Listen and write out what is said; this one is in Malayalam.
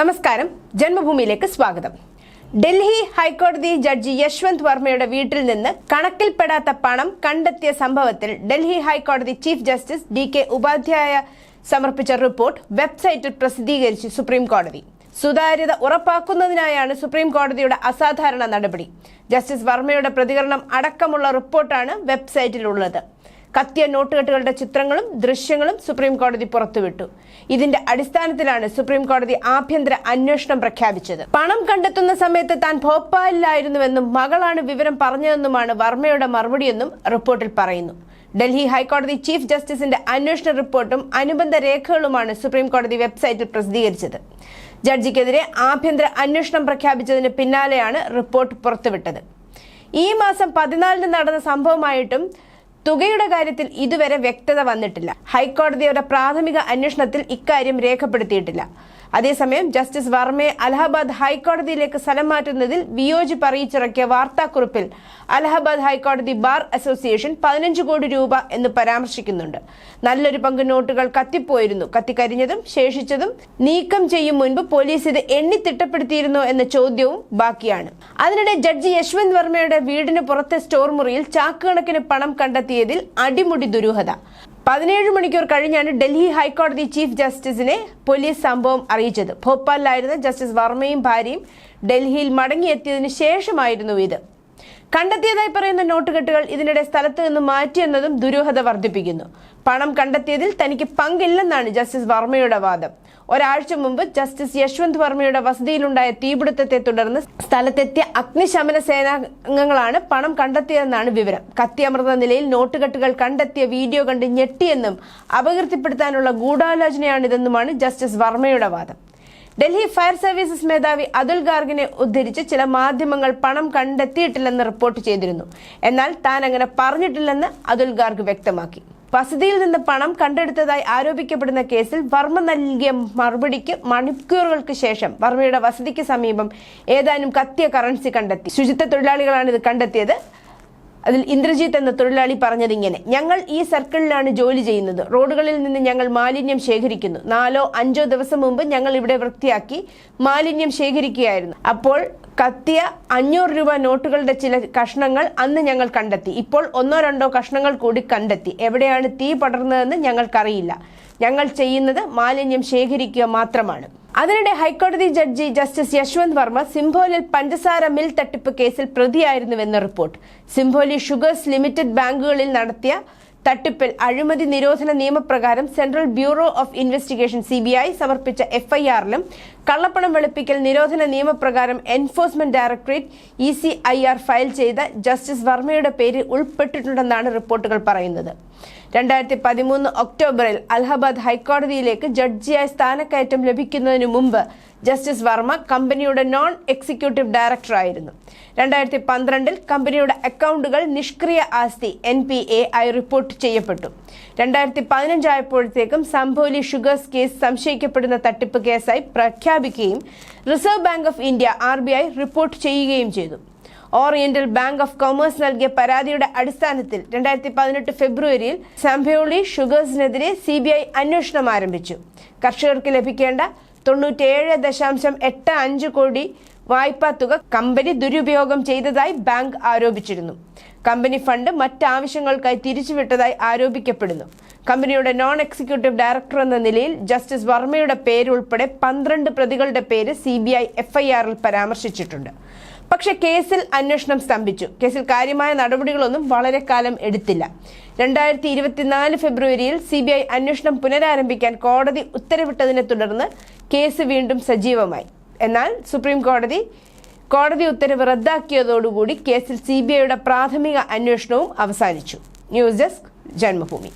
നമസ്കാരം. ജന്മഭൂമിയിലേക്ക് സ്വാഗതം. ഡൽഹി ഹൈക്കോടതി ജഡ്ജി യശ്വന്ത് വർമ്മയുടെ വീട്ടിൽ നിന്ന് കണക്കിൽപ്പെടാത്ത പണം കണ്ടെത്തിയ സംഭവത്തിൽ ഡൽഹി ഹൈക്കോടതി chief justice D K Upadhyay സമർപ്പിച്ച റിപ്പോർട്ട് വെബ്സൈറ്റിൽ പ്രസിദ്ധീകരിച്ചു സുപ്രീം കോടതി സുതാര്യത ഉറപ്പാക്കുന്നതിനായാണ് സുപ്രീം കോടതിയുടെ അസാധാരണ നടപടി. ജസ്റ്റിസ് വർമ്മയുടെ പ്രതികരണം അടക്കമുള്ള റിപ്പോർട്ടാണ് വെബ്സൈറ്റിലുള്ളത്. കത്തിയ നോട്ടുകെട്ടുകളുടെ ചിത്രങ്ങളും ദൃശ്യങ്ങളും സുപ്രീം കോടതി പുറത്തുവിട്ടു. ഇതിന്റെ അടിസ്ഥാനത്തിലാണ് സുപ്രീം കോടതി ആഭ്യന്തര അന്വേഷണം പ്രഖ്യാപിച്ചത്. പണം കണ്ടെത്തുന്ന സമയത്ത് താൻ ഭോപ്പാലിലായിരുന്നുവെന്നും മകളാണ് വിവരം പറഞ്ഞതെന്നുമാണ് വർമ്മയുടെ മറുപടിയെന്നും റിപ്പോർട്ടിൽ പറയുന്നു. ഡൽഹി ഹൈക്കോടതി ചീഫ് ജസ്റ്റിസിന്റെ അന്വേഷണ റിപ്പോർട്ടും അനുബന്ധ രേഖകളുമാണ് സുപ്രീം കോടതി വെബ്സൈറ്റിൽ പ്രസിദ്ധീകരിച്ചത്. ജഡ്ജിക്കെതിരെ ആഭ്യന്തര അന്വേഷണം പ്രഖ്യാപിച്ചതിന് പിന്നാലെയാണ് റിപ്പോർട്ട് പുറത്തുവിട്ടത്. ഈ മാസം പതിനാലിന് നടന്ന സംഭവമായിട്ടും തുകയുടെ കാര്യത്തിൽ ഇതുവരെ വ്യക്തത വന്നിട്ടില്ല. ഹൈക്കോടതിയുടെ പ്രാഥമിക അന്വേഷണത്തിൽ ഇക്കാര്യം രേഖപ്പെടുത്തിയിട്ടില്ല. അതേസമയം ജസ്റ്റിസ് വർമ്മയെ അലഹബാദ് ഹൈക്കോടതിയിലേക്ക് സ്ഥലം മാറ്റുന്നതിൽ വിയോജിപ്പ് അറിയിച്ചിറക്കിയ വാർത്താക്കുറിപ്പിൽ അലഹബാദ് ഹൈക്കോടതി ബാർ അസോസിയേഷൻ പതിനഞ്ച് കോടി രൂപ എന്ന് പരാമർശിക്കുന്നുണ്ട്. നല്ലൊരു പങ്ക് നോട്ടുകൾ കത്തിപ്പോയിരുന്നു. കത്തിക്കരിഞ്ഞതും ശേഷിച്ചതും നീക്കം ചെയ്യും മുൻപ് പോലീസ് ഇത് എണ്ണി തിട്ടപ്പെടുത്തിയിരുന്നോ എന്ന ചോദ്യവും ബാക്കിയാണ്. അതിനിടെ ജഡ്ജി യശ്വന്ത് വർമ്മയുടെ വീടിന് പുറത്തെ സ്റ്റോർ മുറിയിൽ ചാക്കുകണക്കിന് പണം കണ്ടെത്തിയതിൽ അടിമുടി ദുരൂഹത. പതിനേഴ് മണിക്കൂർ കഴിഞ്ഞാണ് ഡൽഹി ഹൈക്കോടതി ചീഫ് ജസ്റ്റിസിനെ പോലീസ് സംഭവം അറിയിച്ചത്. ഭോപ്പാലിലായിരുന്ന ജസ്റ്റിസ് വർമ്മയും ഭാര്യയും ഡൽഹിയിൽ മടങ്ങിയെത്തിയതിനു ശേഷമായിരുന്നു ഇത്. കണ്ടെത്തിയതായി പറയുന്ന നോട്ടുകെട്ടുകൾ ഇതിനിടെ സ്ഥലത്ത് നിന്ന് മാറ്റിയെന്നതും ദുരൂഹത വർദ്ധിപ്പിക്കുന്നു. പണം കണ്ടെത്തിയതിൽ തനിക്ക് പങ്കില്ലെന്നാണ് ജസ്റ്റിസ് വർമ്മയുടെ വാദം. ഒരാഴ്ച മുമ്പ് ജസ്റ്റിസ് യശ്വന്ത് വർമ്മയുടെ വസതിയിലുണ്ടായ തീപിടുത്തത്തെ തുടർന്ന് സ്ഥലത്തെത്തിയ അഗ്നിശമന സേനാംഗങ്ങളാണ് പണം കണ്ടെത്തിയതെന്നാണ് വിവരം. കത്തിയമർന്ന നിലയിൽ നോട്ടുകെട്ടുകൾ കണ്ടെത്തിയ വീഡിയോ കണ്ട് ഞെട്ടിയെന്നും അപകീർത്തിപ്പെടുത്താനുള്ള ഗൂഢാലോചനയാണിതെന്നുമാണ് ജസ്റ്റിസ് വർമ്മയുടെ വാദം. ഡൽഹി ഫയർ സർവീസസ് മേധാവി അതുൽ ഗാർഗിനെ ഉദ്ധരിച്ച് ചില മാധ്യമങ്ങൾ പണം കണ്ടെത്തിയിട്ടില്ലെന്ന് റിപ്പോർട്ട് ചെയ്തിരുന്നു. എന്നാൽ താൻ അങ്ങനെ പറഞ്ഞിട്ടില്ലെന്ന് അതുൽ ഗാർഗ് വ്യക്തമാക്കി. വസതിയിൽ നിന്ന് പണം കണ്ടെടുത്തതായി ആരോപിക്കപ്പെടുന്ന കേസിൽ വർമ്മ നൽകിയ മറുപടിക്ക് മണിക്കൂറുകൾക്ക് ശേഷം വർമ്മയുടെ വസതിക്ക് സമീപം ഏതാനും കത്തിയ കറൻസി കണ്ടെത്തി. ശുചിത്വ തൊഴിലാളികളാണ് ഇത് കണ്ടെത്തിയത്. അതിൽ ഇന്ദ്രജിത്ത് എന്ന തൊഴിലാളി പറഞ്ഞതിങ്ങനെ ഞങ്ങൾ ഈ സർക്കിളിലാണ് ജോലി ചെയ്യുന്നത്. റോഡുകളിൽ നിന്ന് ഞങ്ങൾ മാലിന്യം ശേഖരിക്കുന്നു. നാലോ അഞ്ചോ ദിവസം മുമ്പ് ഞങ്ങൾ ഇവിടെ വൃത്തിയാക്കി മാലിന്യം ശേഖരിക്കുകയായിരുന്നു. അപ്പോൾ കത്തിയ അഞ്ഞൂറ് രൂപ നോട്ടുകളുടെ ചില കഷ്ണങ്ങൾ അന്ന് ഞങ്ങൾ കണ്ടെത്തി. ഇപ്പോൾ ഒന്നോ രണ്ടോ കഷ്ണങ്ങൾ കൂടി കണ്ടെത്തി. എവിടെയാണ് തീ പടർന്നതെന്ന് ഞങ്ങൾക്കറിയില്ല. ഞങ്ങൾ ചെയ്യുന്നത് മാലിന്യം ശേഖരിക്കുക മാത്രമാണ്. അതിനിടെ ഹൈക്കോടതി ജഡ്ജി ജസ്റ്റിസ് യശ്വന്ത് വർമ്മ സിംഭോലിൽ പഞ്ചസാര മിൽ തട്ടിപ്പ് കേസിൽ പ്രതിയായിരുന്നുവെന്ന റിപ്പോർട്ട്. സിംഭോലി ഷുഗേഴ്സ് ലിമിറ്റഡ് ബാങ്കുകളിൽ നടത്തിയ തട്ടിപ്പിൽ അഴിമതി നിരോധന നിയമപ്രകാരം central bureau of investigation C B I സമർപ്പിച്ച എഫ്ഐആറിലും കള്ളപ്പണം വെളുപ്പിക്കൽ നിരോധന നിയമപ്രകാരം enforcement directorate E C I R file ചെയ്ത ജസ്റ്റിസ് വർമ്മയുടെ പേര് ഉൾപ്പെട്ടിട്ടുണ്ടെന്നാണ് റിപ്പോർട്ടുകൾ പറയുന്നത്. രണ്ടായിരത്തി പതിമൂന്ന് ഒക്ടോബറിൽ അലഹബാദ് ഹൈക്കോടതിയിലേക്ക് ജഡ്ജിയായി സ്ഥാനക്കയറ്റം ലഭിക്കുന്നതിനു മുമ്പ് ജസ്റ്റിസ് വർമ്മ കമ്പനിയുടെ നോൺ എക്സിക്യൂട്ടീവ് ഡയറക്ടറായിരുന്നു. രണ്ടായിരത്തി പന്ത്രണ്ടിൽ കമ്പനിയുടെ അക്കൗണ്ടുകൾ നിഷ്ക്രിയ ആസ്തി എൻ പി എ ആയി റിപ്പോർട്ട് ചെയ്യപ്പെട്ടു. രണ്ടായിരത്തി പതിനഞ്ചായപ്പോഴത്തേക്കും സംഭോലി ഷുഗേഴ്സ് കേസ് സംശയിക്കപ്പെടുന്ന തട്ടിപ്പ് കേസായി പ്രഖ്യാപിക്കുകയും reserve bank of India R report ചെയ്യുകയും ചെയ്തു. ഓറിയന്റൽ ബാങ്ക് ഓഫ് കൊമേഴ്സ് നൽകിയ പരാതിയുടെ അടിസ്ഥാനത്തിൽ രണ്ടായിരത്തി പതിനെട്ട് ഫെബ്രുവരിയിൽ സംഭയോളി ഷുഗേഴ്സിനെതിരെ സി ബി ഐ അന്വേഷണം ആരംഭിച്ചു. കർഷകർക്ക് ലഭിക്കേണ്ട തൊണ്ണൂറ്റേഴ് ദശാംശം എട്ട് അഞ്ച് കോടി വായ്പാ തുക കമ്പനി ദുരുപയോഗം ചെയ്തതായി ബാങ്ക് ആരോപിച്ചിരുന്നു. കമ്പനി ഫണ്ട് മറ്റാവശ്യങ്ങൾക്കായി തിരിച്ചുവിട്ടതായി ആരോപിക്കപ്പെടുന്നു. കമ്പനിയുടെ നോൺ എക്സിക്യൂട്ടീവ് ഡയറക്ടർ എന്ന നിലയിൽ ജസ്റ്റിസ് വർമ്മയുടെ പേരുൾപ്പെടെ പന്ത്രണ്ട് പ്രതികളുടെ പേര് സി ബി ഐ എഫ്ഐആറിൽ പരാമർശിച്ചിട്ടുണ്ട്. പക്ഷേ കേസിൽ അന്വേഷണം സ്തംഭിച്ചു. കേസിൽ കാര്യമായ നടപടികളൊന്നും വളരെ കാലം എടുത്തില്ല. രണ്ടായിരത്തി ഇരുപത്തിനാല് ഫെബ്രുവരിയിൽ സി ബി ഐ അന്വേഷണം പുനരാരംഭിക്കാൻ കോടതി ഉത്തരവിട്ടതിനെ തുടർന്ന് കേസ് വീണ്ടും സജീവമായി. എന്നാൽ സുപ്രീം കോടതി കോടതി ഉത്തരവ് റദ്ദാക്കിയതോടുകൂടി കേസിൽ സി ബി ഐയുടെ പ്രാഥമിക അന്വേഷണവും അവസാനിച്ചു. News desk Janmabhumi.